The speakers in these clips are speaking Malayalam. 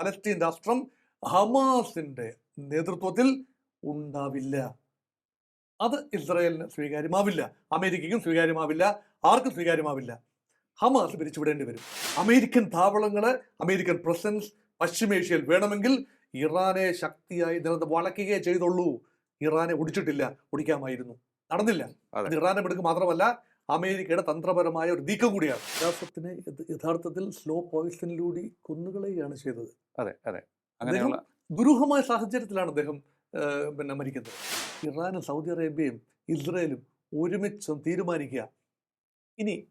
പലസ്തീൻ രാഷ്ട്രം ഹമാസിന്റെ നേതൃത്വത്തിൽ ഉണ്ടാവില്ല. അത് ഇസ്രായേലിന് സ്വീകാര്യമാവില്ല. അമേരിക്കയ്ക്കും സ്വീകാര്യമാവില്ല. ആർക്കും സ്വീകാര്യമാവില്ല. ഹമാസ് പിരിച്ചുവിടേണ്ടി വരും. അമേരിക്കൻ താവളങ്ങൾ അമേരിക്കൻ പ്രസൻസ് പശ്ചിമേഷ്യയിൽ വേണമെങ്കിൽ ഇറാനെ ശക്തിയായി നിലനിന്ന് വളയ്ക്കുകയേ ചെയ്തുള്ളൂ. ഇറാനെ ഒടിച്ചിട്ടില്ല. ഒടിക്കാമായിരുന്നു. നടന്നില്ല. അതെ. ഇറാനെ പിടിക്കുക മാത്രമല്ല അമേരിക്കയുടെ തന്ത്രപരമായ ഒരു നീക്കം കൂടിയാണ്. വികാസത്തിനെ യഥ- യഥാർത്ഥത്തിൽ സ്ലോ പോയിസണിലൂടെ കൊന്നുകളയുകയാണ് ചെയ്തത്. അതെ അതെ. അങ്ങനെയുള്ള ദുരൂഹമായ സാഹചര്യത്തിലാണ് അദ്ദേഹം പിന്നെ മരിക്കുന്നത്. ഇറാനും സൗദി അറേബ്യയും ഇസ്രയേലും ഒരുമിച്ച് തീരുമാനിക്കുക. ഇനി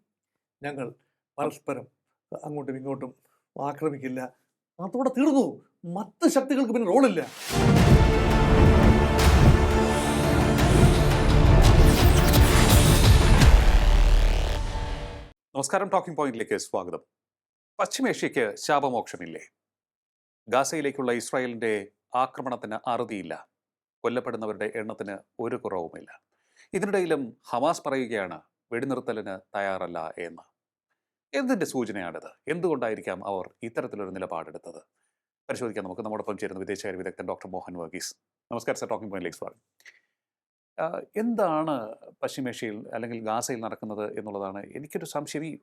ഞങ്ങൾ പരസ്പരം അങ്ങോട്ടും ഇങ്ങോട്ടും ആക്രമിക്കില്ല. അതോടെ തീർന്നു. മറ്റ് ശക്തികൾക്ക് പിന്നെ റോളില്ല. നമസ്കാരം ടോക്കിംഗ് പോയിന്റിലേക്ക് സ്വാഗതം. പശ്ചിമേഷ്യയ്ക്ക് ശാപമോക്ഷമില്ലേ? ഗാസയിലേക്കുള്ള ഇസ്രായേലിന്റെ ആക്രമണത്തിന് അറുതിയില്ല. കൊല്ലപ്പെടുന്നവരുടെ എണ്ണത്തിന് ഒരു കുറവുമില്ല. ഇതിനിടയിലും ഹമാസ് പറയുകയാണ് വെടിനിർത്തലിന് തയ്യാറല്ല എന്ന്. എന്തിന്റെ സൂചനയാണിത്? എന്തുകൊണ്ടായിരിക്കാം അവർ ഇത്തരത്തിലൊരു നിലപാടെടുത്തത്? പരിശോധിക്കാം നമുക്ക്. നമ്മോടൊപ്പം ചേരുന്ന വിദേശകാര്യ വിദഗ്ധൻ ഡോക്ടർ മോഹൻ വർഗീസ്. നമസ്കാരം സർ. ടോക്കിംഗ് പോയിന്റിലേക്ക് സ്വാഗതം. എന്താണ് പശ്ചിമേഷ്യയിൽ അല്ലെങ്കിൽ ഗാസയിൽ നടക്കുന്നത് എന്നുള്ളതാണ് എനിക്കൊരു സംശയം. ഈ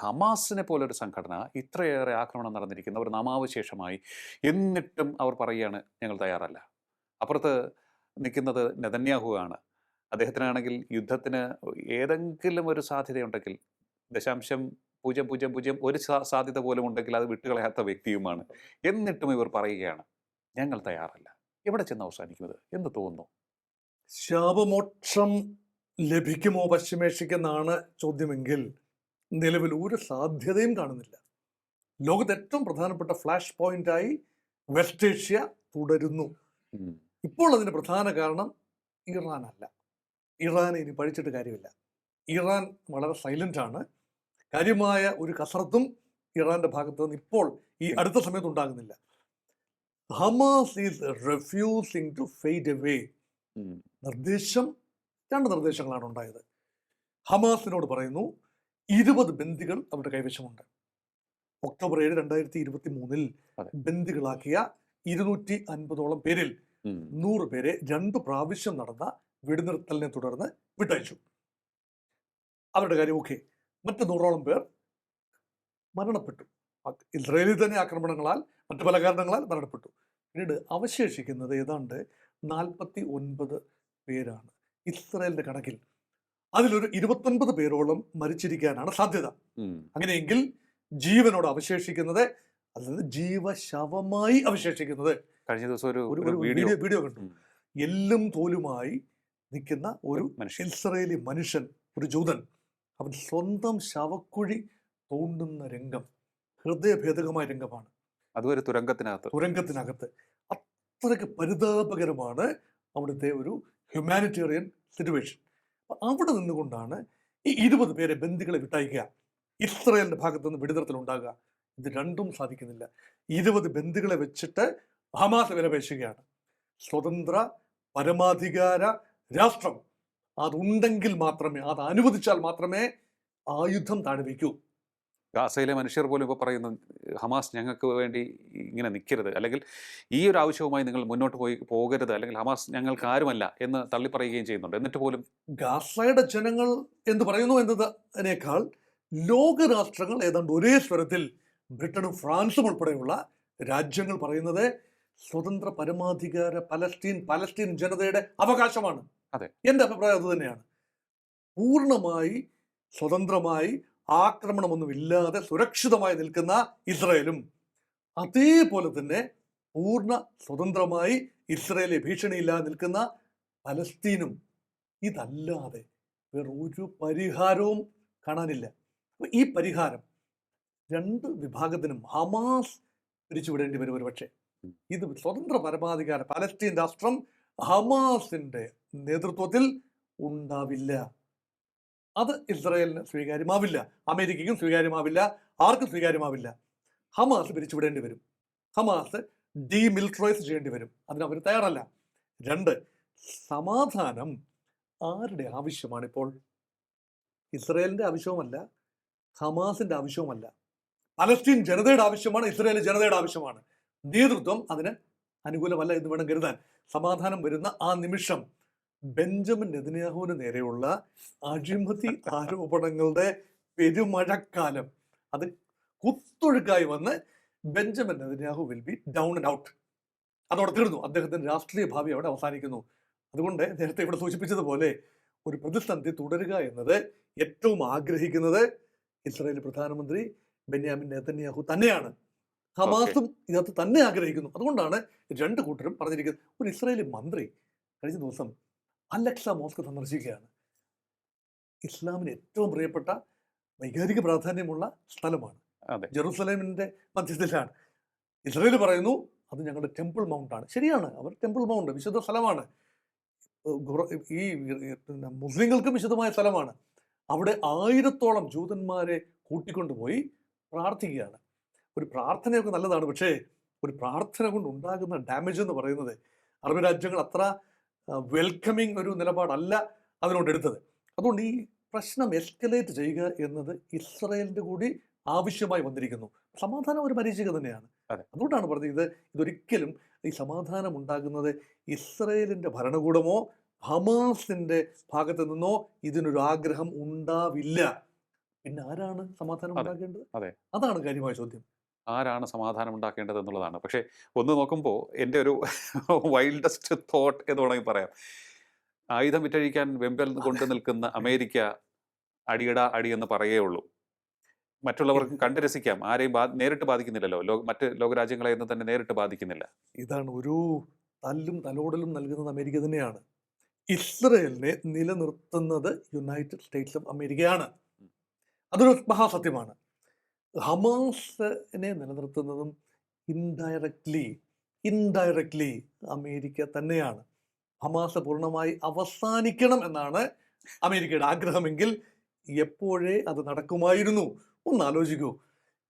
ഹമാസിനെ പോലൊരു സംഘടന ഇത്രയേറെ ആക്രമണം നടന്നിരിക്കുന്ന. ഒരു നാമാവശേഷമായി എന്നിട്ടും അവർ പറയുകയാണ് ഞങ്ങൾ തയ്യാറല്ല. അപ്പുറത്ത് നിൽക്കുന്നത് നെതന്യാഹു ആണ് അദ്ദേഹത്തിനാണെങ്കിൽ യുദ്ധത്തിന് ഏതെങ്കിലും ഒരു സാധ്യതയുണ്ടെങ്കിൽ ദശാംശം പൂജ്യം പൂജ്യം പൂജ്യം ഒരു സാധ്യത പോലും ഉണ്ടെങ്കിൽ അത് വിട്ടുകളയാത്ത വ്യക്തിയുമാണ്. എന്നിട്ടും ഇവർ പറയുകയാണ് ഞങ്ങൾ തയ്യാറല്ല. എവിടെ ചെന്ന് അവസാനിക്കുന്നത്? എന്ന് തോന്നുന്നു. ശാപമോക്ഷം ലഭിക്കുമോ പശ്ചിമേഷ്യക്കെന്നാണ് ചോദ്യമെങ്കിൽ നിലവിൽ ഒരു സാധ്യതയും കാണുന്നില്ല. ലോകത്ത് ഏറ്റവും പ്രധാനപ്പെട്ട ഫ്ലാഷ് പോയിന്റായി വെസ്റ്റ് ഏഷ്യ തുടരുന്നു. ഇപ്പോൾ അതിന് പ്രധാന കാരണം ഇറാനല്ല ഇറാൻ ഇനി പഠിച്ചിട്ട് കാര്യമില്ല. ഇറാൻ വളരെ സൈലന്റ് ആണ്. കാര്യമായ ഒരു കസറത്തും ഇറാന്റെ ഭാഗത്ത് നിന്ന് ഇപ്പോൾ ഈ അടുത്ത സമയത്ത് ഉണ്ടാകുന്നില്ല. Hamas is refusing to fade away. നിർദ്ദേശം രണ്ട് നിർദ്ദേശങ്ങളാണ് ഉണ്ടായത്. ഹമാസിനോട് പറയുന്നു ഇരുപത് ബന്ദികൾ അവരുടെ കൈവശമുണ്ട്. ഒക്ടോബർ ഏഴ് രണ്ടായിരത്തി ഇരുപത്തി മൂന്നിൽ. ബന്ദികളാക്കിയ ഇരുന്നൂറ്റി അൻപതോളം പേരിൽ. നൂറ് പേരെ രണ്ട് പ്രാവശ്യം നടന്ന വെടിനിർത്തലിനെ തുടർന്ന് വിട്ടയച്ചു. അവരുടെ കാര്യം ഓക്കെ. മറ്റ് നൂറോളം പേർ മരണപ്പെട്ടു. ഇസ്രയേലിൽ തന്നെ ആക്രമണങ്ങളാൽ മറ്റു പല കാരണങ്ങളാൽ മരണപ്പെട്ടു. പിന്നീട് അവശേഷിക്കുന്നത് ഏതാണ്ട് നാൽപ്പത്തി ഒൻപത് പേരാണ് ഇസ്രയേലിന്റെ കണക്കിൽ. അതിലൊരു ഇരുപത്തൊൻപത് പേരോളം മരിച്ചിരിക്കാനാണ് സാധ്യത. അങ്ങനെയെങ്കിൽ ജീവനോട് അവശേഷിക്കുന്നത് അതായത് ജീവശവമായി അവശേഷിക്കുന്നത്. കഴിഞ്ഞ ദിവസം ഒരു വീഡിയോ. വീഡിയോ കണ്ടു. എല്ലും തോലുമായി നിൽക്കുന്ന ഒരു ഇസ്രയേലി മനുഷ്യൻ ഒരു ജൂതൻ. അവൻ സ്വന്തം ശവക്കുഴി തോണ്ടുന്ന രംഗം ഹൃദയഭേദകമായ രംഗമാണ്. അതുവരെ തുരങ്കത്തിനകത്ത്. തുരങ്കത്തിനകത്ത്. അത്രയ്ക്ക് പരിതാപകരമാണ് അവിടുത്തെ ഒരു ഹ്യൂമാനിറ്റേറിയൻ സിറ്റുവേഷൻ അവിടെ നിന്നുകൊണ്ടാണ് ഈ ഇരുപത് പേരെ ബന്ദികളെ വിട്ടയക്കുക. ഇസ്രയേലിന്റെ ഭാഗത്തു നിന്ന് ഉണ്ടാകുക. ഇത് രണ്ടും സാധിക്കുന്നില്ല. ഇരുപത് ബന്ധുക്കളെ വെച്ചിട്ട് ഹമാസ് വിലപേശുകയാണ്. സ്വതന്ത്ര പരമാധികാര രാഷ്ട്രം. അതുണ്ടെങ്കിൽ മാത്രമേ അത് അനുവദിച്ചാൽ മാത്രമേ ആയുധം താഴെ വയ്ക്കൂ ഗാസയിലെ മനുഷ്യർ പോലും ഇപ്പോൾ പറയുന്ന ഹമാസ് ഞങ്ങൾക്ക് വേണ്ടി ഇങ്ങനെ നിൽക്കരുത് അല്ലെങ്കിൽ ഈ ഒരു ആവശ്യവുമായി നിങ്ങൾ മുന്നോട്ട് പോയി പോകരുത്. അല്ലെങ്കിൽ ഹമാസ് ഞങ്ങൾക്ക് ആരുമല്ല എന്ന് തള്ളിപ്പറയുകയും ചെയ്യുന്നുണ്ട്. എന്നിട്ട് പോലും ഗാസയുടെ ജനങ്ങൾ എന്ന് പറയുന്നു എന്നതിനേക്കാൾ ലോകരാഷ്ട്രങ്ങൾ ഏതാണ്ട് ഒരേ സ്വരത്തിൽ ബ്രിട്ടനും ഫ്രാൻസും ഉൾപ്പെടെയുള്ള രാജ്യങ്ങൾ പറയുന്നത് സ്വതന്ത്ര പരമാധികാര പലസ്തീൻ പലസ്തീൻ ജനതയുടെ അവകാശമാണ്. അതെ. എന്റെ അഭിപ്രായം അത് തന്നെയാണ്. പൂർണമായി സ്വതന്ത്രമായി ആക്രമണമൊന്നുമില്ലാതെ സുരക്ഷിതമായി നിൽക്കുന്ന ഇസ്രയേലും അതേപോലെ തന്നെ പൂർണ സ്വതന്ത്രമായി ഇസ്രയേലെ ഭീഷണിയില്ലാതെ നിൽക്കുന്ന പലസ്തീനും ഇതല്ലാതെ വേറെ ഒരു പരിഹാരവും കാണാനില്ല. അപ്പൊ ഈ പരിഹാരം രണ്ട് വിഭാഗത്തിനും ഹമാസ് പിരിച്ചുവിടേണ്ടി വരും ഒരുപക്ഷെ. ഇത് സ്വതന്ത്ര പരമാധികാര പലസ്തീൻ രാഷ്ട്രം ഹമാസിന്റെ നേതൃത്വത്തിൽ ഉണ്ടാവില്ല. അത് ഇസ്രായേലിന് സ്വീകാര്യമാവില്ല. അമേരിക്കയ്ക്കും സ്വീകാര്യമാവില്ല. ആർക്കും സ്വീകാര്യമാവില്ല. ഹമാസ് പിരിച്ചുവിടേണ്ടി വരും. ഹമാസ് ഡീമിലിറ്ററൈസ് ചെയ്യേണ്ടി വരും. അതിന് അവർ തയ്യാറല്ല. രണ്ട് സമാധാനം ആരുടെ ആവശ്യമാണിപ്പോൾ? ഇപ്പോൾ ഇസ്രായേലിന്റെ ആവശ്യവുമല്ല ഹമാസിന്റെ ആവശ്യവുമല്ല. പലസ്തീൻ ജനതയുടെ ആവശ്യമാണ് ഇസ്രായേൽ ജനതയുടെ ആവശ്യമാണ്. നേതൃത്വം അതിന് അനുകൂലമല്ല എന്ന് വേണം കരുതാൻ. സമാധാനം വരുന്ന ആ നിമിഷം ബെഞ്ചമിൻ നെതന്യാഹുവിന് നേരെയുള്ള അഴിമതി ആരോപണങ്ങളുടെ പെരുമഴക്കാലം. അത് കുത്തൊഴുക്കായി വന്ന് Benjamin Netanyahu will be down and out അതോടെ തീർന്നു. അദ്ദേഹത്തിന്റെ രാഷ്ട്രീയ ഭാവി അവിടെ അവസാനിക്കുന്നു. അതുകൊണ്ട് നേരത്തെ ഇവിടെ സൂചിപ്പിച്ചതുപോലെ ഒരു പ്രതിസന്ധി തുടരുക എന്നത് ഏറ്റവും ആഗ്രഹിക്കുന്നത് ഇസ്രായേൽ പ്രധാനമന്ത്രി ബെന്യാമിൻ നെതന്യാഹു തന്നെയാണ്. ഹമാസും ഇതിനകത്ത് തന്നെ ആഗ്രഹിക്കുന്നു. അതുകൊണ്ടാണ് രണ്ട് കൂട്ടരും പറഞ്ഞിരിക്കുന്നത്. ഒരു ഇസ്രായേലി മന്ത്രി കഴിഞ്ഞ ദിവസം അലക്സ മോസ്ക് സന്ദർശിക്കുകയാണ്. ഇസ്ലാമിന് ഏറ്റവും പ്രിയപ്പെട്ട വൈകാരിക പ്രാധാന്യമുള്ള സ്ഥലമാണ്. ജെറുസലേമിന്റെ മധ്യത്തിലാണ്. ഇസ്രയേൽ പറയുന്നു അത് ഞങ്ങളുടെ ടെമ്പിൾ മൗണ്ട് ആണ്. ശരിയാണ് അവർ ടെമ്പിൾ മൗണ്ട് വിശുദ്ധ സ്ഥലമാണ്. ഈ മുസ്ലിങ്ങൾക്കും വിശുദ്ധമായ സ്ഥലമാണ്. അവിടെ ആയിരത്തോളം ജൂതന്മാരെ കൂട്ടിക്കൊണ്ടുപോയി പ്രാർത്ഥിക്കുകയാണ്. ഒരു പ്രാർത്ഥനയൊക്കെ നല്ലതാണ് പക്ഷേ ഒരു പ്രാർത്ഥന കൊണ്ട് ഉണ്ടാകുന്ന ഡാമേജ് എന്ന് പറയുന്നത് അറബ് രാജ്യങ്ങൾ അത്ര വെൽക്കമിങ് ഒരു നിലപാടല്ല അതിനോട് എടുത്തത് അതുകൊണ്ട് ഈ പ്രശ്നം എസ്കലേറ്റ് ചെയ്യുക എന്നത് ഇസ്രയേലിന്റെ കൂടി ആവശ്യമായി വന്നിരിക്കുന്നു. സമാധാനം ഒരു പരീക്ഷക തന്നെയാണ്. അതെ. അതുകൊണ്ടാണ് പറഞ്ഞത് ഇത്. ഇതൊരിക്കലും ഈ സമാധാനം ഉണ്ടാകുന്നത് ഇസ്രയേലിന്റെ ഭരണകൂടമോ ഹമാസിന്റെ ഭാഗത്ത് നിന്നോ ഇതിനൊരു ആഗ്രഹം ഉണ്ടാവില്ല. പിന്നെ ആരാണ് സമാധാനം. ഉണ്ടാക്കേണ്ടത് അതെ. അതാണ് കാര്യമായ ചോദ്യം. ആരാണ് സമാധാനം ഉണ്ടാക്കേണ്ടത് എന്നുള്ളതാണ്. പക്ഷേ ഒന്ന് നോക്കുമ്പോൾ എന്റെ ഒരു വൈൽഡസ്റ്റ് തോട്ട് എന്ന് വേണമെങ്കിൽ പറയാം. ആയുധം വിറ്റഴിക്കാൻ വെമ്പൽ കൊണ്ടു നിൽക്കുന്ന അമേരിക്ക അടിയട അടി എന്ന് പറയേ ഉള്ളൂ. മറ്റുള്ളവർക്കും കണ്ടു രസിക്കാം. ആരെയും ബാ നേരിട്ട് ബാധിക്കുന്നില്ലല്ലോ. ലോ മറ്റ് ലോകരാജ്യങ്ങളെ ഒന്നും തന്നെ നേരിട്ട് ബാധിക്കുന്നില്ല. ഇതാണ് ഒരു തല്ലും തലോടലും നൽകുന്നത് അമേരിക്ക തന്നെയാണ്. ഇസ്രയേലിനെ നിലനിർത്തുന്നത് യുണൈറ്റഡ് സ്റ്റേറ്റ്സ് ഓഫ് അമേരിക്കയാണ് അതൊരു മഹാസത്യമാണ്. ഹമാസിനെ നിലനിർത്തുന്നതും ഇൻഡയറക്ട്ലി ഇൻഡയറക്ട്ലി അമേരിക്ക തന്നെയാണ്. ഹമാസ് പൂർണമായി അവസാനിക്കണം എന്നാണ് അമേരിക്കയുടെ ആഗ്രഹമെങ്കിൽ എപ്പോഴേ അത് നടക്കുമായിരുന്നു? ഒന്ന് ആലോചിക്കൂ.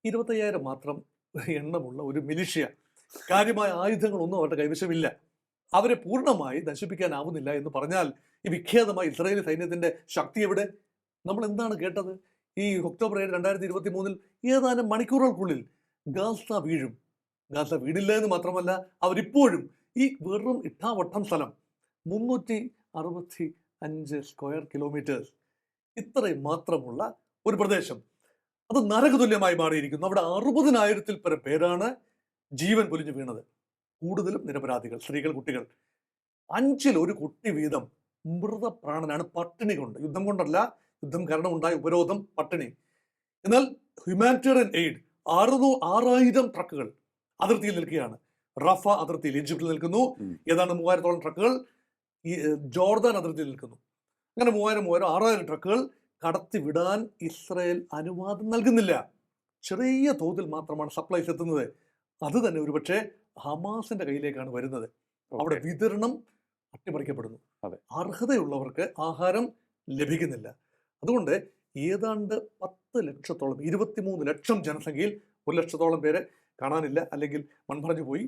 ഇരുപത്തയ്യായിരം മാത്രം എണ്ണമുള്ള ഒരു മിലിഷ്യ കാര്യമായ ആയുധങ്ങളൊന്നും അവരുടെ കൈവശമില്ല. അവരെ പൂർണമായി നശിപ്പിക്കാനാവുന്നില്ല എന്ന് പറഞ്ഞാൽ ഈ വിഖ്യാതമായ ഇസ്രായേലി സൈന്യത്തിന്റെ ശക്തി എവിടെ? നമ്മൾ എന്താണ് കേട്ടത്? ഈ ഒക്ടോബർ ഏഴ് രണ്ടായിരത്തി ഇരുപത്തി മൂന്നിൽ ഏതാനും മണിക്കൂറുകൾക്കുള്ളിൽ ഗാസ വീഴും. ഗാസ വീടില്ല എന്ന് മാത്രമല്ല അവരിപ്പോഴും ഈ വെറും ഇട്ടാവട്ടം സ്ഥലം മുന്നൂറ്റി അറുപത്തി അഞ്ച് സ്ക്വയർ കിലോമീറ്റേഴ്സ്. ഇത്രയും മാത്രമുള്ള ഒരു പ്രദേശം. അത് നരകതുല്യമായി മാറിയിരിക്കുന്നു. അവിടെ അറുപതിനായിരത്തിൽ പരം പേരാണ് ജീവൻ പൊലിഞ്ഞു വീണത്. കൂടുതലും നിരപരാധികൾ സ്ത്രീകൾ കുട്ടികൾ. അഞ്ചിൽ ഒരു കുട്ടി വീതം മൃതപ്രാണനാണ് പട്ടിണി കൊണ്ട്. യുദ്ധം കൊണ്ടല്ല യുദ്ധം കാരണം ഉണ്ടായ ഉപരോധം പട്ടിണി. എന്നാൽ ഹ്യൂമാനിറ്റേറിയൻ എയ്ഡ് ആറുനൂ ആറായിരം ട്രക്കുകൾ അതിർത്തിയിൽ നിൽക്കുകയാണ്. റഫ അതിർത്തിയിൽ ഈജിപ്തിൽ നിൽക്കുന്നു. ഏതാണ്ട് മൂവായിരത്തോളം ട്രക്കുകൾ ഈ ജോർദാൻ അതിർത്തിയിൽ നിൽക്കുന്നു. അങ്ങനെ മൂവായിരം മൂവായിരം ആറായിരം ട്രക്കുകൾ കടത്തിവിടാൻ ഇസ്രായേൽ അനുവാദം നൽകുന്നില്ല. ചെറിയ തോതിൽ മാത്രമാണ് സപ്ലൈസ് എത്തുന്നത്. അത് തന്നെ ഒരുപക്ഷെ ഹമാസിന്റെ കയ്യിലേക്കാണ് വരുന്നത്. അവിടെ. വിതരണം അട്ടിമറിക്കപ്പെടുന്നു. അർഹതയുള്ളവർക്ക് ആഹാരം ലഭിക്കുന്നില്ല. അതുകൊണ്ട് ഏതാണ്ട് പത്ത് ലക്ഷത്തോളം ഇരുപത്തിമൂന്ന് ലക്ഷം ജനസംഖ്യയിൽ ഒരു ലക്ഷത്തോളം പേരെ കാണാനില്ല അല്ലെങ്കിൽ മൺമറഞ്ഞു പോയി.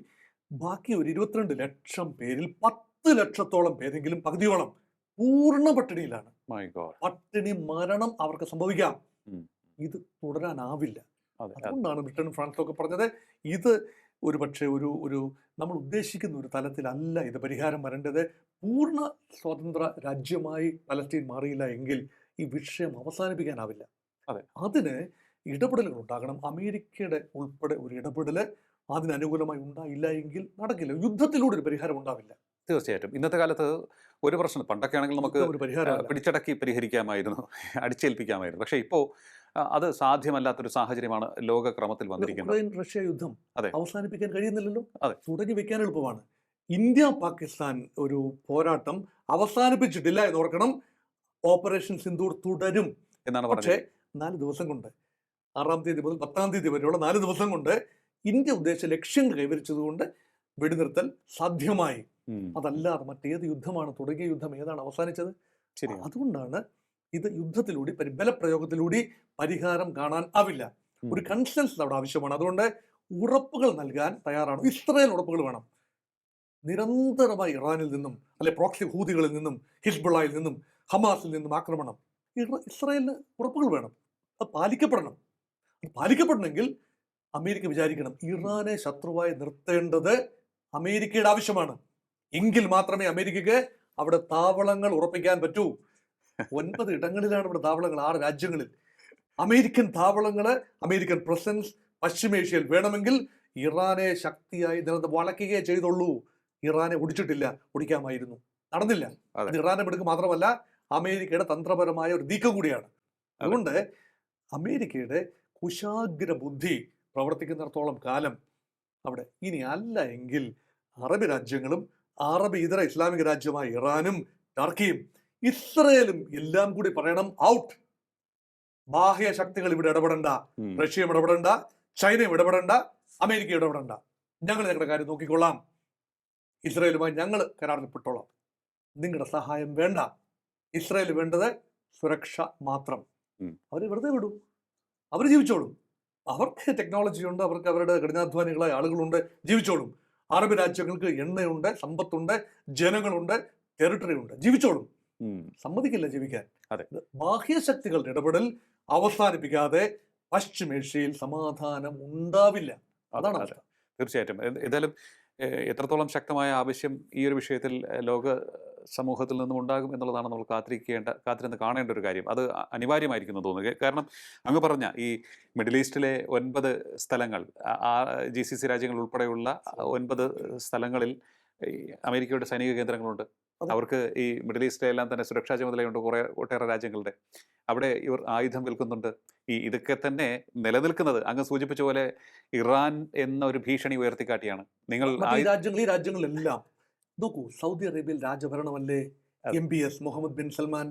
ബാക്കി ഒരു ഇരുപത്തിരണ്ട് ലക്ഷം പേരിൽ പത്ത് ലക്ഷത്തോളം പേരെങ്കിലും പകുതിയോളം പൂർണ പട്ടിണിയിലാണ്. പട്ടിണി മരണം അവർക്ക് സംഭവിക്കാം. ഇത് തുടരാനാവില്ല. അതെ അതെ. അതുകൊണ്ടാണ് ബ്രിട്ടനും ഫ്രാൻസും ഒക്കെ പറഞ്ഞത് ഇത് ഒരു പക്ഷേ ഒരു ഒരു നമ്മൾ ഉദ്ദേശിക്കുന്ന ഒരു തലത്തിലല്ല ഇത് പരിഹാരം വരേണ്ടത്. പൂർണ സ്വതന്ത്ര രാജ്യമായി പലസ്തീൻ മാറിയില്ല എങ്കിൽ ഈ വിഷയം അവസാനിപ്പിക്കാനാവില്ല. അതെ. അതിന് ഇടപെടലുകൾ ഉണ്ടാകണം. അമേരിക്കയുടെ ഉൾപ്പെടെ ഒരു ഇടപെടൽ അതിനനുകൂലമായി ഉണ്ടായില്ല എങ്കിൽ നടക്കില്ല. യുദ്ധത്തിലൂടെ ഒരു പരിഹാരം ഉണ്ടാവില്ല. തീർച്ചയായിട്ടും. ഇന്നത്തെ കാലത്ത് ഒരു പ്രശ്നം പണ്ടൊക്കെ ആണെങ്കിൽ നമുക്ക് പിടിച്ചടക്കി പരിഹരിക്കാമായിരുന്നു അടിച്ചേൽപ്പിക്കാമായിരുന്നു. പക്ഷേ ഇപ്പോൾ അത് സാധ്യമല്ലാത്തൊരു സാഹചര്യമാണ് ലോകക്രമത്തിൽ വന്നിരിക്കുന്നത്. ഉക്രൈൻ റഷ്യ യുദ്ധം അതെ. അവസാനിപ്പിക്കാൻ കഴിയുന്നില്ലല്ലോ? അതെ. തുടങ്ങി വെക്കാൻ എളുപ്പമാണ്. ഇന്ത്യ പാകിസ്ഥാൻ ഒരു പോരാട്ടം അവസാനിപ്പിച്ചിട്ടില്ല എന്ന് ഓർക്കണം. ഓപ്പറേഷൻ സിന്ദൂർ തുടരും എന്നാണ് പക്ഷേ നാല് ദിവസം കൊണ്ട് ആറാം തീയതി മുതൽ പത്താം തീയതി വരെയുള്ള നാല് ദിവസം കൊണ്ട് ഇന്ത്യ ഉദ്ദേശിച്ച ലക്ഷ്യങ്ങൾ കൈവരിച്ചതുകൊണ്ട് വെടിനിർത്തൽ സാധ്യമായി. അതല്ലാതെ മറ്റേത് യുദ്ധമാണ് തുടങ്ങിയ യുദ്ധം ഏതാണ് അവസാനിച്ചത്? ശരി അതുകൊണ്ടാണ് ഇത് യുദ്ധത്തിലൂടെ പരി- ബലപ്രയോഗത്തിലൂടെ പരിഹാരം കാണാൻ ആവില്ല. ഒരു കൺസെൻസ് അവിടെ ആവശ്യമാണ്. അതുകൊണ്ട് ഉറപ്പുകൾ നൽകാൻ തയ്യാറാണ്. ഇസ്രായേൽ ഉറപ്പുകൾ വേണം. നിരന്തരമായി ഇറാനിൽ നിന്നും അല്ലെ പ്രോക്സി ഹൂതികളിൽ നിന്നും ഹിസ്ബുള്ളയിൽ നിന്നും ഹമാസിൽ നിന്നും ആക്രമണം. ഇസ്രായേലിന് ഉറപ്പുകൾ വേണം. അത് പാലിക്കപ്പെടണം. അത് പാലിക്കപ്പെടണമെങ്കിൽ അമേരിക്ക വിചാരിക്കണം ഇറാനെ ശത്രുവായി നിർത്തേണ്ടത് അമേരിക്കയുടെ ആവശ്യമാണ്. എങ്കിൽ മാത്രമേ അമേരിക്കക്ക് അവിടെ താവളങ്ങൾ ഉറപ്പിക്കാൻ പറ്റൂ. ഒൻപത് ഇടങ്ങളിലാണ് ഇവിടെ താവളങ്ങൾ ആറ് രാജ്യങ്ങളിൽ. അമേരിക്കൻ താവളങ്ങൾ അമേരിക്കൻ പ്രസൻസ് പശ്ചിമേഷ്യയിൽ വേണമെങ്കിൽ ഇറാനെ ശക്തിയായി നിലനിന്ന് വളയ്ക്കുകയേ ചെയ്തുള്ളൂ. ഇറാനെ ഒടിച്ചിട്ടില്ല ഒടിക്കാമായിരുന്നു. നടന്നില്ല. അത്. ഇറാനെ മിടുക്ക് മാത്രമല്ല അമേരിക്കയുടെ തന്ത്രപരമായ ഒരു നീക്കം കൂടിയാണ്. അതുകൊണ്ട് അമേരിക്കയുടെ കുശാഗ്ര ബുദ്ധി പ്രവർത്തിക്കുന്നിടത്തോളം കാലം അവിടെ ഇനി അല്ല എങ്കിൽ അറബ് രാജ്യങ്ങളും അറബ് ഇതര ഇസ്ലാമിക രാജ്യമായ ഇറാനും ടർക്കിയും ഇസ്രയേലും എല്ലാം കൂടി പറയണം ഔട്ട് ബാഹ്യ ശക്തികൾ ഇവിടെ ഇടപെടണ്ട റഷ്യയും ഇടപെടണ്ട ചൈനയും ഇടപെടണ്ട അമേരിക്കയും ഇടപെടണ്ട. ഞങ്ങൾ ഞങ്ങളുടെ കാര്യം നോക്കിക്കൊള്ളാം. ഇസ്രയേലുമായി ഞങ്ങൾ കരാറിൽപ്പെട്ടോളാം നിങ്ങളുടെ സഹായം വേണ്ട. ഇസ്രയേൽ വേണ്ടത് സുരക്ഷ മാത്രം. അവർ വെറുതെ വിടും. അവർ ജീവിച്ചോളും. അവർക്ക് ടെക്നോളജി ഉണ്ട് അവർക്ക് അവരുടെ കഠിനാധ്വാനികളായ ആളുകളുണ്ട് ജീവിച്ചോളും. അറബ് രാജ്യങ്ങൾക്ക് എണ്ണയുണ്ട് സമ്പത്തുണ്ട് ജനങ്ങളുണ്ട് ടെറിട്ടറി ഉണ്ട്. ജീവിച്ചോളും. സമ്മതിക്കില്ല ജീവിക്കാൻ. അതെ. ശക്തികളുടെ ബാഹ്യശക്തികളുടെ ഇടപെടൽ അവസാനിപ്പിക്കാതെ പശ്ചിമേഷ്യയിൽ സമാധാനം ഉണ്ടാവില്ല. അതാണ് തീർച്ചയായിട്ടും. എന്ത്- എന്തായാലും എത്രത്തോളം ശക്തമായ ആവശ്യം ഈ ഒരു വിഷയത്തിൽ ലോക സമൂഹത്തിൽ നിന്നും ഉണ്ടാകും എന്നുള്ളതാണ് നമ്മൾ കാത്തിരിക്കേണ്ട കാത്തിരുന്ന് കാണേണ്ട ഒരു കാര്യം. അത് അനിവാര്യമായിരിക്കുന്നു തോന്നുക കാരണം അങ്ങ് പറഞ്ഞ ഈ മിഡിൽ ഈസ്റ്റിലെ ഒൻപത് സ്ഥലങ്ങൾ ജി സി സി രാജ്യങ്ങൾ ഉൾപ്പെടെയുള്ള ഒൻപത് സ്ഥലങ്ങളിൽ അമേരിക്കയുടെ സൈനിക കേന്ദ്രങ്ങളുണ്ട്. അവർക്ക് ഈ മിഡിൽ ഈസ്റ്റിലെല്ലാം തന്നെ സുരക്ഷാ ചുമതലയുണ്ട് കുറേ ഒട്ടേറെ രാജ്യങ്ങളുടെ. അവിടെ ഇവർ ആയുധം വിൽക്കുന്നുണ്ട്. ഈ ഇതൊക്കെ തന്നെ നിലനിൽക്കുന്നത് അങ്ങ് സൂചിപ്പിച്ച പോലെ ഇറാൻ എന്ന ഒരു ഭീഷണി ഉയർത്തിക്കാട്ടിയാണ്. നിങ്ങൾ ആയു- രാജ്യങ്ങളിലെല്ലാം നോക്കൂ സൗദി അറേബ്യയിൽ രാജഭരണമല്ലേ. M B S Muhammad bin Salman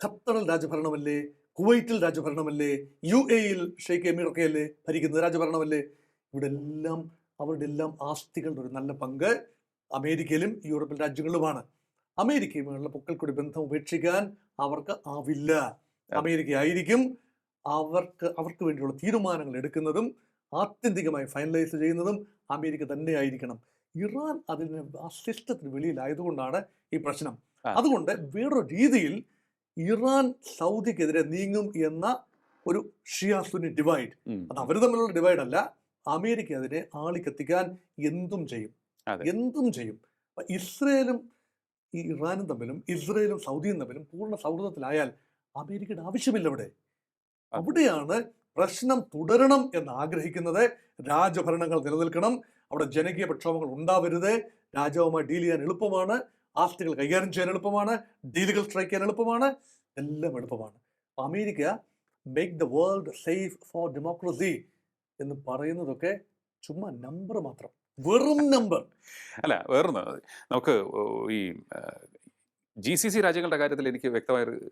ഖത്തറിൽ രാജഭരണമല്ലേ? കുവൈറ്റിൽ രാജഭരണമല്ലേ? യു എയിൽ ഷെയ്ഖ് എമീറൊക്കെ അല്ലേ ഭരിക്കുന്നത് രാജഭരണമല്ലേ? ഇവിടെ എല്ലാം അവരുടെ എല്ലാം ആസ്തികളുടെ ഒരു നല്ല പങ്ക് അമേരിക്കയിലും യൂറോപ്യൻ രാജ്യങ്ങളിലുമാണ്. അമേരിക്കയുമായുള്ള പൊക്കൽക്കൂടി ബന്ധം ഉപേക്ഷിക്കാൻ അവർക്ക് ആവില്ല. അമേരിക്ക ആയിരിക്കും അവർക്ക് അവർക്ക് വേണ്ടിയുള്ള തീരുമാനങ്ങൾ എടുക്കുന്നതും ആത്യന്തികമായി ഫൈനലൈസ് ചെയ്യുന്നതും അമേരിക്ക തന്നെ ആയിരിക്കണം ഇറാൻ അതിന് ആ സിസ്റ്റത്തിന് വെളിയിലായതുകൊണ്ടാണ് ഈ പ്രശ്നം. അതുകൊണ്ട് വേറൊരു രീതിയിൽ ഇറാൻ സൗദിക്കെതിരെ നീങ്ങും എന്ന ഒരു ഷിയ സുന്നി ഡിവൈഡ് അത് അവർ തമ്മിലുള്ള ഡിവൈഡ് അല്ല അമേരിക്ക അതിനെ ആളിക്കത്തിക്കാൻ എന്തും ചെയ്യും. എന്തും ചെയ്യും. ഇസ്രയേലും ഈ ഇറാനും തമ്മിലും ഇസ്രയേലും സൗദിയും തമ്മിലും പൂർണ സൗഹൃദത്തിലായാൽ അമേരിക്കയുടെ ആവശ്യമില്ല അവിടെ. അവിടെയാണ് പ്രശ്നം തുടരണം എന്ന് ആഗ്രഹിക്കുന്നത്. രാജഭരണങ്ങൾ നിലനിൽക്കണം. അവിടെ ജനകീയ പ്രക്ഷോഭങ്ങൾ ഉണ്ടാവരുത്. രാജാവുമായി ഡീൽ ചെയ്യാൻ എളുപ്പമാണ്. ആസ്തികൾ കൈകാര്യം ചെയ്യാൻ എളുപ്പമാണ്. ഡീലുകൾ സ്ട്രൈക്ക് ചെയ്യാൻ എളുപ്പമാണ്. എല്ലാം എളുപ്പമാണ്. America make the world safe for democracy എന്ന് പറയുന്നതൊക്കെ ചുമ്മാ നമ്പർ മാത്രം. വെറും നമ്പർ അല്ല വേറൊന്ന്. നമുക്ക് ഈ ജി സി സി രാജ്യങ്ങളുടെ കാര്യത്തിൽ എനിക്ക് വ്യക്തമായൊരു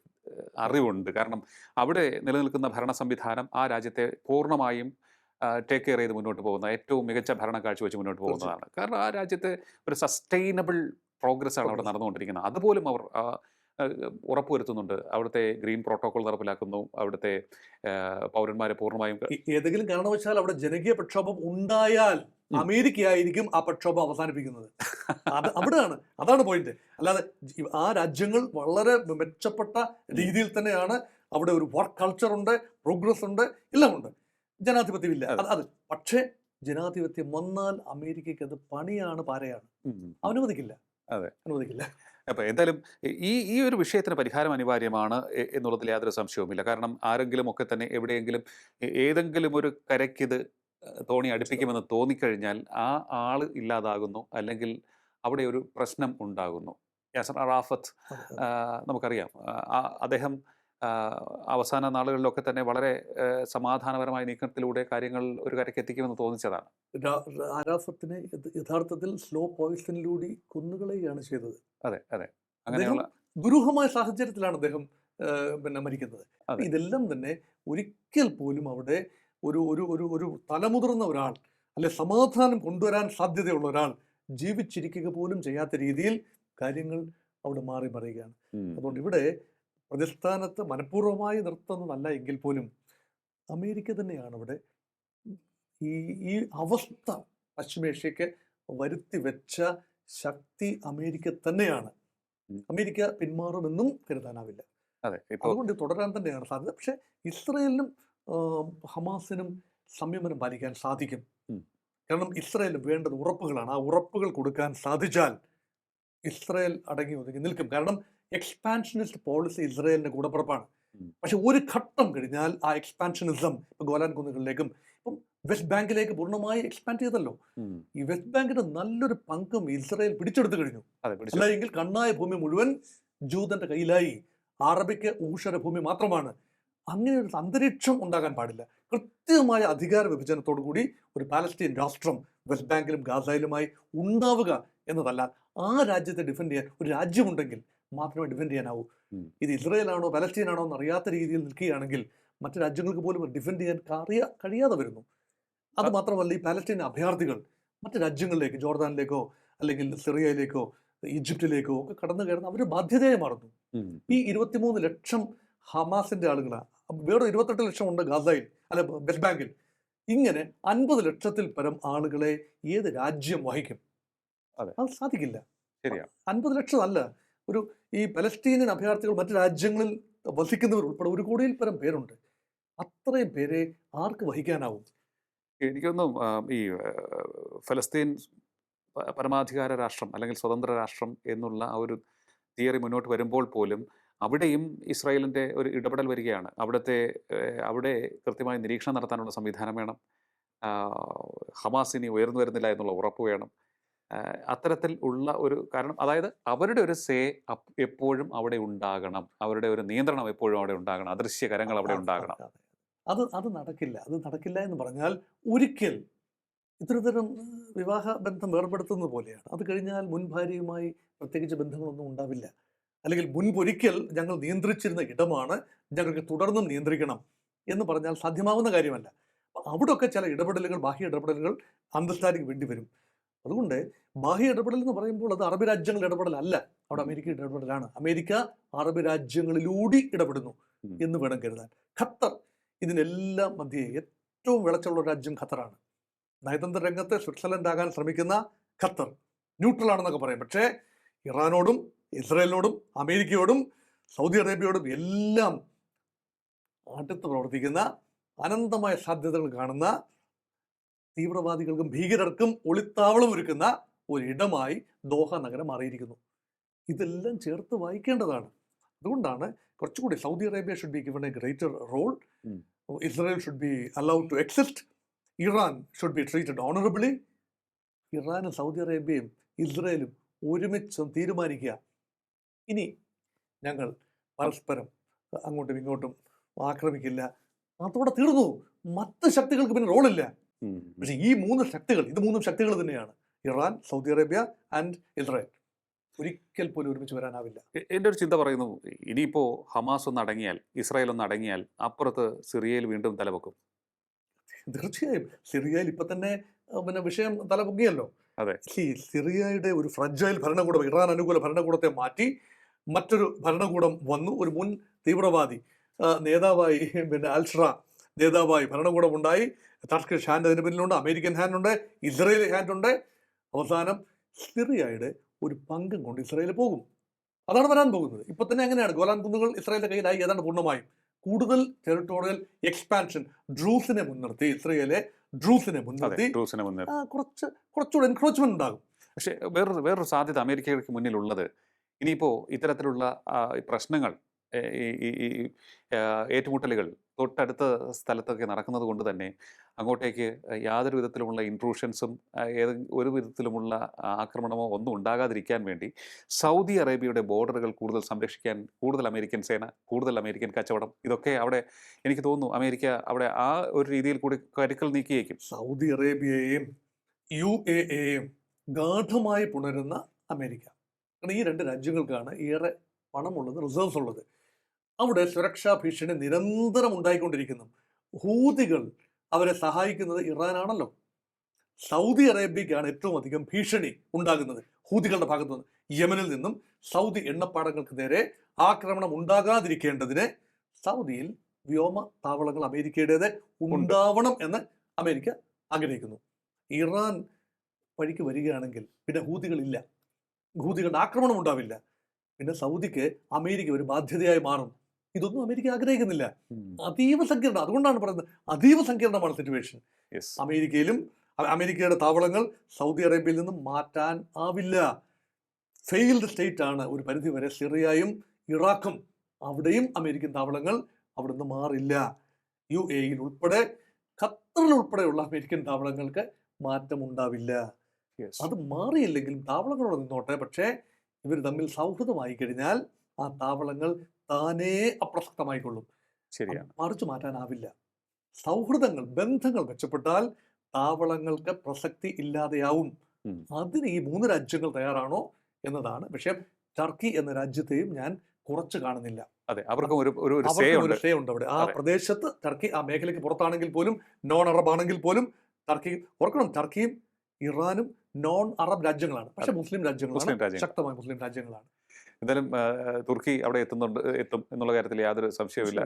അറിവുണ്ട്. കാരണം അവിടെ നിലനിൽക്കുന്ന ഭരണ സംവിധാനം ആ രാജ്യത്തെ പൂർണമായും ടേക്ക് കെയർ ചെയ്ത് മുന്നോട്ട് പോകുന്ന ഏറ്റവും മികച്ച ഭരണ കാഴ്ച വെച്ച് മുന്നോട്ട് പോകുന്നതാണ്. കാരണം ആ രാജ്യത്തെ ഒരു സസ്റ്റൈനബിൾ പ്രോഗ്രസ് ആണ് അവിടെ. നടന്നുകൊണ്ടിരിക്കുന്നത്. അതുപോലും അവർ ഉറപ്പുവരുത്തുന്നുണ്ട്. അവിടുത്തെ ഗ്രീൻ പ്രോട്ടോകോൾ നടപ്പിലാക്കുന്നു. അവിടുത്തെ പൗരന്മാരെ പൂർണമായും ഏതെങ്കിലും കാരണവശാൽ അവിടെ ജനകീയ പ്രക്ഷോഭം ഉണ്ടായാൽ. അമേരിക്ക ആയിരിക്കും ആ പ്രക്ഷോഭം അവസാനിപ്പിക്കുന്നത്. അത് അവിടെയാണ്. അതാണ് പോയിന്റ് അല്ലാതെ ആ രാജ്യങ്ങൾ വളരെ മെച്ചപ്പെട്ട രീതിയിൽ തന്നെയാണ് അവിടെ ഒരു വർക്ക് കൾച്ചർ ഉണ്ട് പ്രോഗ്രസ് ഉണ്ട് എല്ലാം ഉണ്ട് ജനാധിപത്യമില്ല. അതെ. പക്ഷേ ജനാധിപത്യം വന്നാൽ അമേരിക്കയ്ക്ക് അത് പണിയാണ് പാരയാണ്. അനുവദിക്കില്ല അതെ. അനുവദിക്കില്ല അപ്പോൾ എന്തായാലും ഈ ഈ ഒരു വിഷയത്തിന് പരിഹാരം അനിവാര്യമാണ് എന്നുള്ളതിൽ യാതൊരു സംശയവുമില്ല. കാരണം ആരെങ്കിലും ഒക്കെ തന്നെ എവിടെയെങ്കിലും ഏതെങ്കിലും ഒരു കരയ്ക്കിത് തോണി അടുപ്പിക്കുമെന്ന് തോന്നിക്കഴിഞ്ഞാൽ ആ ആൾ ഇല്ലാതാകുന്നു. അല്ലെങ്കിൽ അവിടെ ഒരു പ്രശ്നം ഉണ്ടാകുന്നു. യാസർ അറാഫത്ത്. ആ, നമുക്കറിയാം. അദ്ദേഹം അവസാന നാളുകളിലൊക്കെ തന്നെ വളരെ സമാധാനപരമായ നീക്കത്തിലൂടെ കാര്യങ്ങൾ ഒരു കരയ്ക്ക് എത്തിക്കുമെന്ന് തോന്നിച്ചതാണ്. ആരാഫത്തിനെ യഥ- യഥാർത്ഥത്തിൽ സ്ലോ പോയിസണിലൂടെ കൊന്നുകളയുകയാണ് ചെയ്തത്. അതെ അതെ. അങ്ങനെയുള്ള ദുരൂഹമായ സാഹചര്യത്തിലാണ് അദ്ദേഹം പിന്നെ മരിക്കുന്നത്. ഇതെല്ലാം തന്നെ ഒരിക്കൽ പോലും അവിടെ ഒരു ഒരു ഒരു ഒരു തലമുതിർന്ന ഒരാൾ അല്ലെ സമാധാനം കൊണ്ടുവരാൻ സാധ്യതയുള്ള ഒരാൾ ജീവിച്ചിരിക്കുക പോലും ചെയ്യാത്ത രീതിയിൽ കാര്യങ്ങൾ അവിടെ മാറി മറിയുകയാണ്. അതുകൊണ്ട് ഇവിടെ പ്രതിസ്ഥാനത്ത് മനഃപൂർവമായി നിർത്തുന്നതല്ല എങ്കിൽ പോലും അമേരിക്ക തന്നെയാണ് ഇവിടെ ഈ ഈ അവസ്ഥ പശ്ചിമേഷ്യക്ക് വരുത്തി വെച്ച ശക്തി അമേരിക്ക തന്നെയാണ്. അമേരിക്ക പിന്മാറുമെന്നും കരുതാനാവില്ല. അതെ അതുകൊണ്ട് തുടരാൻ തന്നെയാണ് സാധ്യത. പക്ഷെ ഇസ്രയേലിനും ഹമാസിനും സംയമനം പാലിക്കാൻ സാധിക്കും. കാരണം ഇസ്രയേൽ വേണ്ടത് ഉറപ്പുകളാണ്. ആ ഉറപ്പുകൾ കൊടുക്കാൻ സാധിച്ചാൽ ഇസ്രയേൽ അടങ്ങി ഒതുങ്ങി നിൽക്കും. കാരണം എക്സ്പാൻഷനിസ്റ്റ് പോളിസി ഇസ്രയേലിന്റെ കൂടപ്പുറപ്പാണ്. പക്ഷെ ഒരു ഘട്ടം കഴിഞ്ഞാൽ ആ എക്സ്പാൻഷനിസം ഇപ്പൊ ഗോലാൻ കുന്നുകളിലേക്കും ഇപ്പം വെസ്റ്റ് ബാങ്കിലേക്ക് പൂർണമായി എക്സ്പാൻഡ് ചെയ്തല്ലോ. ഈ വെസ്റ്റ് ബാങ്കിന്റെ നല്ലൊരു പങ്കും ഇസ്രായേൽ പിടിച്ചെടുത്തു കഴിഞ്ഞു. അതെ പിടിച്ചു അല്ല എങ്കിൽ കണ്ണായ ഭൂമി മുഴുവൻ ജൂതന്റെ കയ്യിലായി. അറബിക്ക് ഊഷര ഭൂമി മാത്രമാണ്. അങ്ങനെ ഒരു അന്തരീക്ഷം ഉണ്ടാകാൻ പാടില്ല. കൃത്യമായ അധികാര വിഭജനത്തോടു കൂടി ഒരു പാലസ്തീൻ രാഷ്ട്രം വെസ്റ്റ് ബാങ്കിലും ഗാസയിലുമായി ഉണ്ടാവുക എന്നതല്ല ആ രാജ്യത്തെ ഡിഫെൻഡ് ചെയ്യാൻ ഒരു രാജ്യമുണ്ടെങ്കിൽ മാത്രമേ ഡിഫെൻഡ് ചെയ്യാനാവൂ. ഇത് ഇസ്രയേലാണോ പലസ്തീനാണോ എന്ന് അറിയാത്ത രീതിയിൽ നിൽക്കുകയാണെങ്കിൽ മറ്റു രാജ്യങ്ങൾക്ക് പോലും ഡിഫെൻഡ് ചെയ്യാൻ കറിയ കഴിയാതെ വരുന്നു. അത് മാത്രമല്ല ഈ പാലസ്റ്റീൻ അഭയാർത്ഥികൾ മറ്റു രാജ്യങ്ങളിലേക്ക് ജോർദാനിലേക്കോ അല്ലെങ്കിൽ സിറിയയിലേക്കോ ഈജിപ്തിലേക്കോ ഒക്കെ കടന്നു കയറുന്ന അവർ ബാധ്യതയായി മാറുന്നു. ഈ ഇരുപത്തിമൂന്ന് ലക്ഷം ഹമാസിന്റെ ആളുകളാണ് വേറെ ഇരുപത്തെട്ട് ലക്ഷം ഉണ്ട് ഗാസയിൽ അല്ല വെസ്റ്റ് ബാങ്കിൽ. ഇങ്ങനെ അൻപത് ലക്ഷത്തിൽ പരം ആളുകളെ ഏത് രാജ്യം വഹിക്കും? അതെ. അത് സാധിക്കില്ല. ശരിയാ. അൻപത് ലക്ഷം അല്ല ഒരു ഈ പലസ്തീനിയൻ അഭയാർത്ഥികൾ മറ്റു രാജ്യങ്ങളിൽ വസിക്കുന്നവർ ഉൾപ്പെടെ ഒരു കോടിയിൽ പരം പേരുണ്ട്. അത്രയും പേരെ ആർക്ക് വഹിക്കാനാവും? എനിക്കൊന്നും ഈ ഫലസ്തീൻ പരമാധികാര രാഷ്ട്രം അല്ലെങ്കിൽ സ്വതന്ത്ര രാഷ്ട്രം എന്നുള്ള ആ ഒരു തിയറി മുന്നോട്ട് വരുമ്പോൾ പോലും അവിടെയും ഇസ്രായേലിന്റെ ഒരു ഇടപെടൽ വരികയാണ്. അവിടുത്തെ അവിടെ കൃത്യമായി നിരീക്ഷണം നടത്താനുള്ള സംവിധാനം വേണം. ഹമാസ് ഇനി ഉയർന്നു വരുന്നില്ല എന്നുള്ള ഉറപ്പ് വേണം. അത്തരത്തിൽ ഉള്ള ഒരു കാരണം. അതായത് അവരുടെ ഒരു സേ എപ്പോഴും അവിടെ ഉണ്ടാകണം. അവരുടെ ഒരു നിയന്ത്രണം എപ്പോഴും അവിടെ ഉണ്ടാകണം. അദൃശ്യ കരങ്ങൾ അവിടെ ഉണ്ടാകണം. അതെ, അതെ. നടക്കില്ല. അത് നടക്കില്ല എന്ന് പറഞ്ഞാൽ ഒരിക്കൽ ഇത്തരത്തരം വിവാഹ ബന്ധം ഏർപ്പെടുത്തുന്നത് പോലെയാണ്. അത് കഴിഞ്ഞാൽ മുൻ ഭാര്യയുമായി പ്രത്യേകിച്ച് ബന്ധങ്ങളൊന്നും ഉണ്ടാവില്ല. അല്ലെങ്കിൽ മുൻപൊരിക്കൽ ഞങ്ങൾ നിയന്ത്രിച്ചിരുന്ന ഇടമാണ് ഞങ്ങൾക്ക് തുടർന്നും നിയന്ത്രിക്കണം എന്ന് പറഞ്ഞാൽ സാധ്യമാവുന്ന കാര്യമല്ല. അവിടെയൊക്കെ ചില ഇടപെടലുകൾ ബാഹ്യ ഇടപെടലുകൾ അന്തസ്ഥാനിക്ക് വേണ്ടി വരും അതുകൊണ്ട് ബാഹ്യ ഇടപെടൽ എന്ന് പറയുമ്പോൾ അത് അറബ് രാജ്യങ്ങളുടെ ഇടപെടലല്ല അവിടെ അമേരിക്കയുടെ ഇടപെടലാണ്. അമേരിക്ക അറബ് രാജ്യങ്ങളിലൂടി ഇടപെടുന്നു എന്ന് വേണം കരുതാൻ. ഖത്തർ ഇതിനെല്ലാം മധ്യേ ഏറ്റവും വിളച്ചുള്ള രാജ്യം ഖത്തറാണ്. നയതന്ത്ര രംഗത്ത് സ്വിറ്റ്സർലൻഡ് ആകാൻ ശ്രമിക്കുന്ന ഖത്തർ ന്യൂട്രൽ ആണെന്നൊക്കെ പറയും. പക്ഷേ ഇറാനോടും ഇസ്രയേലിനോടും അമേരിക്കയോടും സൗദി അറേബ്യയോടും എല്ലാം അടുത്ത് പ്രവർത്തിക്കുന്ന അനന്തമായ സാധ്യതകൾ കാണുന്ന തീവ്രവാദികൾക്കും ഭീകരർക്കും ഒളിത്താവളം ഒരുക്കുന്ന ഒരിടമായി ദോഹ നഗരം മാറിയിരിക്കുന്നു. ഇതെല്ലാം ചേർത്ത് വായിക്കേണ്ടതാണ്. അതുകൊണ്ടാണ് കുറച്ചുകൂടി Saudi Arabia should be given a greater role. Israel should be allowed to exist Iran should be treated honourably ഇറാനും സൗദി അറേബ്യയും ഇസ്രായേലും ഒരുമിച്ച് തീരുമാനിക്കുക. ഇനി ഞങ്ങൾ പരസ്പരം അങ്ങോട്ടും ഇങ്ങോട്ടും ആക്രമിക്കില്ല. അതോടെ തീർന്നു. മറ്റ് ശക്തികൾക്ക് പിന്നെ റോളില്ല. പക്ഷെ ഈ മൂന്ന് ശക്തികൾ ഇത് മൂന്നും ശക്തികൾ തന്നെയാണ്. Iran Saudi Arabia and Israel. ഒരിക്കൽ പോലും ഒരുമിച്ച് വരാനാവില്ല. എന്റെ ഒരു ചിന്ത പറയുന്നു ഇനിയിപ്പോൾ ഹമാസ് ഒന്ന് അടങ്ങിയാൽ ഇസ്രായേൽ ഒന്ന് അടങ്ങിയാൽ അപ്പുറത്ത് സിറിയയിൽ വീണ്ടും തലവെക്കും തീർച്ചയായും. സിറിയയിൽ ഇപ്പൊ തന്നെ പിന്നെ വിഷയം തലപൊക്കിയല്ലോ. അതെ. സിറിയയുടെ ഒരു ഫ്രജൈൽ ഭരണകൂടം ഇറാൻ അനുകൂല ഭരണകൂടത്തെ മാറ്റി മറ്റൊരു ഭരണകൂടം വന്നു. ഒരു മുൻ തീവ്രവാദി നേതാവായി പിന്നെ അൽഷ്ര നേതാവായി ഭരണകൂടം ഉണ്ടായി ടർക്കിഷ് ഹാൻഡ് അതിന് പിന്നിലുണ്ട് അമേരിക്കൻ ഹാൻഡ് ഉണ്ട് ഇസ്രയേലി ഹാൻഡ് ഉണ്ട് അവസാനം സിറിയയുടെ ഒരു പങ്കും കൊണ്ട് ഇസ്രയേലിൽ പോകും. അതാണ് വരാൻ പോകുന്നത്. ഇപ്പൊ തന്നെ അങ്ങനെയാണ് ഗോലാൻ കുന്നുകൾ ഇസ്രായേലിന്റെ കയ്യിലായി. ഏതാണ്ട് പൂർണമായും. കൂടുതൽ ടെറിട്ടോറിയൽ എക്സ്പാൻഷൻ ഡ്രൂസിനെ മുൻനിർത്തി ഇസ്രയേലെ ഡ്രൂസിനെ മുൻനിർത്തി ഡ്രൂസിനെ മുൻനിർത്തി. കുറച്ച് കുറച്ചുകൂടെ എൻക്രോച്ച്മെന്റ് ഉണ്ടാകും. പക്ഷേ വേറൊരു വേറൊരു സാധ്യത അമേരിക്കയ്ക്ക് മുന്നിലുള്ളത്. ഇനിയിപ്പോൾ ഇത്തരത്തിലുള്ള പ്രശ്നങ്ങൾ ഈ ഏറ്റുമുട്ടലുകൾ തൊട്ടടുത്ത സ്ഥലത്തൊക്കെ നടക്കുന്നത് കൊണ്ട് തന്നെ അങ്ങോട്ടേക്ക് യാതൊരു വിധത്തിലുമുള്ള ഇൻട്രൂഷൻസും ഏത് ഒരു വിധത്തിലുമുള്ള ആക്രമണമോ ഒന്നും ഉണ്ടാകാതിരിക്കാൻ വേണ്ടി സൗദി അറേബ്യയുടെ ബോർഡറുകൾ കൂടുതൽ സംരക്ഷിക്കാൻ കൂടുതൽ അമേരിക്കൻ സേന കൂടുതൽ അമേരിക്കൻ കച്ചവടം ഇതൊക്കെ അവിടെ എനിക്ക് തോന്നുന്നു അമേരിക്ക അവിടെ ആ ഒരു രീതിയിൽ കൂടി കരുക്കൾ നീക്കിയേക്കും. സൗദി അറേബ്യയെയും യു എ എയും ഗാഠമായി പുണരുന്ന അമേരിക്ക. കാരണം ഈ രണ്ട് രാജ്യങ്ങൾക്കാണ് ഏറെ പണമുള്ളത് റിസർവ്സ് ഉള്ളത്. അവിടെ സുരക്ഷാ ഭീഷണി നിരന്തരം ഉണ്ടായിക്കൊണ്ടിരിക്കുന്നു. ഹൂതികൾ അവരെ സഹായിക്കുന്നത് ഇറാനാണല്ലോ. സൗദി അറേബ്യക്കാണ് ഏറ്റവും അധികം ഭീഷണി ഉണ്ടാകുന്നത് ഹൂതികളുടെ ഭാഗത്തു നിന്ന്. യമനിൽ നിന്നും സൗദി എണ്ണപ്പാടങ്ങൾക്ക് നേരെ ആക്രമണം ഉണ്ടാകാതിരിക്കേണ്ടതിന് സൗദിയിൽ വ്യോമ താവളങ്ങൾ അമേരിക്കയുടേത് ഉണ്ടാവണം എന്ന് അമേരിക്ക ആഗ്രഹിക്കുന്നു. ഇറാൻ വഴിക്ക് വരികയാണെങ്കിൽ പിന്നെ ഹൂതികളില്ല. ഹൂതികളുടെ ആക്രമണം ഉണ്ടാവില്ല. പിന്നെ സൗദിക്ക് അമേരിക്ക ഒരു ബാധ്യതയായി മാറും. ഇതൊന്നും അമേരിക്ക ആഗ്രഹിക്കുന്നില്ല. അതീവ സങ്കീർണം അതുകൊണ്ടാണ് പറയുന്നത് അതീവ സങ്കീർണമാണ് സിറ്റുവേഷൻ. അമേരിക്കയിലും അമേരിക്കയുടെ താവളങ്ങൾ സൗദി അറേബ്യയിൽ നിന്നും മാറ്റാൻ ആവില്ല. ഫെയിൽഡ് സ്റ്റേറ്റ് ആണ്. ഒരു പരിധി വരെ സിറിയയും ഇറാഖും. അവിടെയും അമേരിക്കൻ താവളങ്ങൾ അവിടെ നിന്ന് മാറില്ല. യു യിൽ ഉൾപ്പെടെ ഖത്തറിൽ ഉൾപ്പെടെയുള്ള അമേരിക്കൻ താവളങ്ങൾക്ക് മാറ്റമുണ്ടാവില്ല. അത് മാറിയില്ലെങ്കിലും താവളങ്ങളോട് നിന്നോട്ടെ. പക്ഷേ ഇവർ തമ്മിൽ സൗഹൃദമായി കഴിഞ്ഞാൽ ആ താവളങ്ങൾ താനേ അപ്രസക്തമായിക്കൊള്ളും. ശരിയാണ്. മറിച്ചു മാറ്റാനാവില്ല. സൗഹൃദങ്ങൾ ബന്ധങ്ങൾ മെച്ചപ്പെട്ടാൽ താവളങ്ങൾക്ക് പ്രസക്തി ഇല്ലാതെയാവും. അതിന് ഈ മൂന്ന് രാജ്യങ്ങൾ തയ്യാറാണോ എന്നതാണ് വിഷയം. ടർക്കി എന്ന രാജ്യത്തെയും ഞാൻ കുറച്ച് കാണുന്നില്ല. അതെ അവർക്കും ഒരു ഒരു സേ ഉണ്ട് അവിടെ. ആ. പ്രദേശത്ത് ടർക്കി ആ മേഖലയ്ക്ക് പുറത്താണെങ്കിൽ പോലും നോൺ അറബ് ആണെങ്കിൽ പോലും ടർക്കി ഓർക്കണം ടർക്കിയും ഇറാനും നോൺ അറബ് രാജ്യങ്ങളാണ്. പക്ഷെ മുസ്ലിം രാജ്യങ്ങളാണ്. ശക്തമായ മുസ്ലിം രാജ്യങ്ങളാണ്. എന്തായാലും തുർക്കി അവിടെ എത്തുന്നുണ്ട് എത്തും എന്നുള്ള കാര്യത്തിൽ യാതൊരു സംശയവുമില്ല.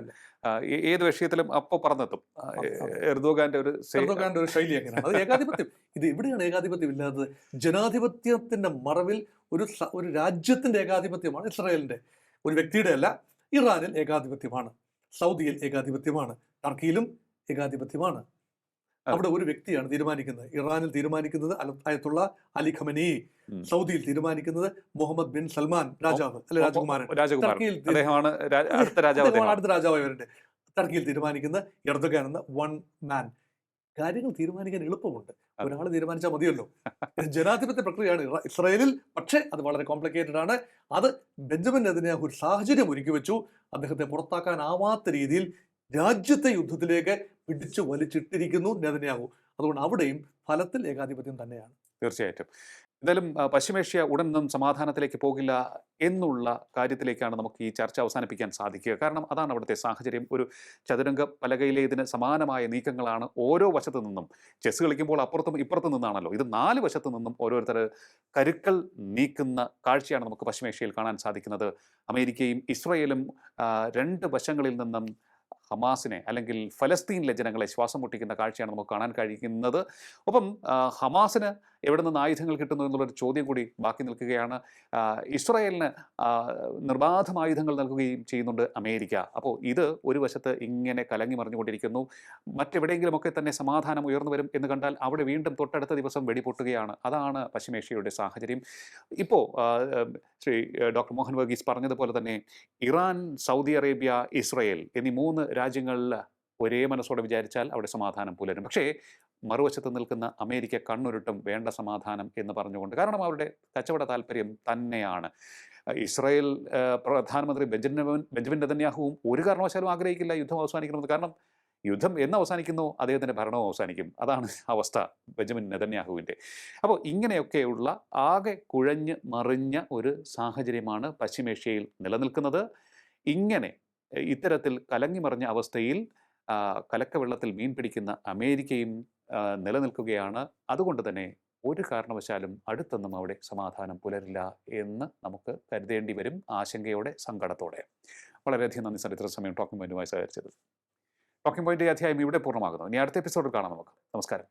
ഏത് വിഷയത്തിലും അപ്പോൾ പറഞ്ഞെത്തും. എർദോഗാന്റെ ഒരു എർദോഗാന്റെ ഒരു ശൈലി അങ്ങനെയാണ്. അത് ഏകാധിപത്യം. ഇത് എവിടെയാണ് ഏകാധിപത്യം ഇല്ലാത്തത്? ജനാധിപത്യത്തിന്റെ മറവിൽ ഒരു ഒരു രാജ്യത്തിന്റെ ഏകാധിപത്യമാണ് ഇസ്രായേലിന്റെ. ഒരു വ്യക്തിയുടെ അല്ല ഇറാനിൽ ഏകാധിപത്യമാണ്. സൗദിയിൽ ഏകാധിപത്യമാണ്. ടർക്കിയിലും ഏകാധിപത്യമാണ്. അവിടെ ഒരു വ്യക്തിയാണ് തീരുമാനിക്കുന്നത്. ഇറാനിൽ തീരുമാനിക്കുന്നത് അയത്തുള്ള അലി ഖമനി സൗദിയിൽ തീരുമാനിക്കുന്നത് മുഹമ്മദ് ബിൻ സൽമാൻ രാജാവ് അല്ലെ രാജകുമാരൻ. ടർക്കിയിൽ അടുത്ത രാജാവ്. അടുത്ത രാജാവായി വരേണ്ടത് ടർക്കിയിൽ തീരുമാനിക്കുന്ന എർദഗാൻ എന്ന വൺ മാൻ കാര്യങ്ങൾ തീരുമാനിക്കാൻ എളുപ്പമുണ്ട്. ഒരാൾ തീരുമാനിച്ചാൽ മതിയല്ലോ. ജനാധിപത്യ പ്രക്രിയയാണ്. ഇസ്രയേലിൽ ഇസ്രായേലിൽ പക്ഷേ അത് വളരെ കോംപ്ലിക്കേറ്റഡ് ആണ്. അത് ബെഞ്ചമിൻ നെതന്യാഹു ഒരു സാഹചര്യം ഒരുക്കി വെച്ചു. അദ്ദേഹത്തെ പുറത്താക്കാനാവാത്ത രീതിയിൽ രാജ്യത്തെ യുദ്ധത്തിലേക്ക് പിടിച്ചു വലിച്ചിട്ടിരിക്കുന്നു നെതന്യാഹു. അതുകൊണ്ട് അവിടെയും ഫലത്തിൽ ഏകാധിപത്യം തന്നെയാണ്. തീർച്ചയായിട്ടും. എന്തായാലും പശ്ചിമേഷ്യ ഉടനൊന്നും സമാധാനത്തിലേക്ക് പോകില്ല എന്നുള്ള കാര്യത്തിലേക്കാണ് നമുക്ക് ഈ ചർച്ച അവസാനിപ്പിക്കാൻ സാധിക്കുക. കാരണം അതാണ് അവിടുത്തെ സാഹചര്യം. ഒരു ചതുരംഗ പലകയിലെ ഇതിന് സമാനമായ നീക്കങ്ങളാണ് ഓരോ വശത്തു നിന്നും. ചെസ് കളിക്കുമ്പോൾ അപ്പുറത്തും ഇപ്പുറത്തു നിന്നാണല്ലോ. ഇത് നാല് വശത്തു നിന്നും ഓരോരുത്തർ കരുക്കൾ നീക്കുന്ന കാഴ്ചയാണ് നമുക്ക് പശ്ചിമേഷ്യയിൽ കാണാൻ സാധിക്കുന്നത്. അമേരിക്കയും ഇസ്രയേലും രണ്ട് വശങ്ങളിൽ നിന്നും ഹമാസിനെ അല്ലെങ്കിൽ ഫലസ്തീനിലെ ജനങ്ങളെ ശ്വാസം മുട്ടിക്കുന്ന കാഴ്ചയാണ് നമുക്ക് കാണാൻ കഴിയുന്നത്. ഒപ്പം ഹമാസിന് എവിടെ നിന്ന് ആയുധങ്ങൾ കിട്ടുന്നു എന്നുള്ളൊരു ചോദ്യം കൂടി ബാക്കി നിൽക്കുകയാണ്. ഇസ്രായേലിന് നിർബാധം ആയുധങ്ങൾ നൽകുകയും ചെയ്യുന്നുണ്ട് അമേരിക്ക. അപ്പോൾ ഇത് ഒരു വശത്ത് ഇങ്ങനെ കലങ്ങി മറിഞ്ഞുകൊണ്ടിരിക്കുന്നു. മറ്റെവിടെയെങ്കിലുമൊക്കെ തന്നെ സമാധാനം ഉയർന്നു വരും എന്ന് കണ്ടാൽ അവിടെ വീണ്ടും തൊട്ടടുത്ത ദിവസം വെടിപൊട്ടുകയാണ്. അതാണ് പശ്ചിമേഷ്യയുടെ സാഹചര്യം. ഇപ്പോൾ ശ്രീ ഡോക്ടർ മോഹൻ വർഗീസ് പറഞ്ഞതുപോലെ തന്നെ ഇറാൻ സൗദി അറേബ്യ ഇസ്രയേൽ എന്നീ മൂന്ന് രാജ്യങ്ങളിൽ ഒരേ മനസ്സോടെ വിചാരിച്ചാൽ അവിടെ സമാധാനം പുലരും. പക്ഷേ മറുവശത്ത് നിൽക്കുന്ന അമേരിക്ക കണ്ണുരുട്ടും വേണ്ട സമാധാനം എന്ന് പറഞ്ഞുകൊണ്ട്. കാരണം അവരുടെ കച്ചവട താല്പര്യം തന്നെയാണ്. ഇസ്രായേൽ പ്രധാനമന്ത്രി ബെഞ്ചമിൻ ബെഞ്ചമിൻ നെതന്യാഹുവും ഒരു കാരണവശാലും ആഗ്രഹിക്കില്ല യുദ്ധം അവസാനിക്കണമെന്ന്. കാരണം യുദ്ധം എന്ന് അവസാനിക്കുന്നു അദ്ദേഹത്തിന്റെ ഭരണവും അവസാനിക്കും. അതാണ് അവസ്ഥ ബെഞ്ചമിൻ നെതന്യാഹുവിന്റെ അപ്പോൾ ഇങ്ങനെയൊക്കെയുള്ള ആകെ കുഴഞ്ഞ് മറിഞ്ഞ ഒരു സാഹചര്യമാണ് പശ്ചിമേഷ്യയിൽ നിലനിൽക്കുന്നത്. ഇങ്ങനെ ഇത്തരത്തിൽ കലങ്ങിമറിഞ്ഞ അവസ്ഥയിൽ കലക്കവെള്ളത്തിൽ മീൻ പിടിക്കുന്ന അമേരിക്കയും നിലനിൽക്കുകയാണ്. അതുകൊണ്ട് തന്നെ ഒരു കാരണവശാലും അടുത്തൊന്നും അവിടെ സമാധാനം പുലരില്ല എന്ന് നമുക്ക് കരുതേണ്ടി വരും ആശങ്കയോടെ സങ്കടത്തോടെ. വളരെയധികം നന്ദി സാർ ഇത്ര സമയം ടോക്കിംഗ് പോയിന്റുമായി സഹകരിച്ചത് ടോക്കിംഗ് പോയിന്റ് അധ്യായം ഇവിടെ പൂർണമാകുന്നു. ഇനി അടുത്ത എപ്പിസോഡിൽ കാണാം നമുക്ക്. നമസ്കാരം.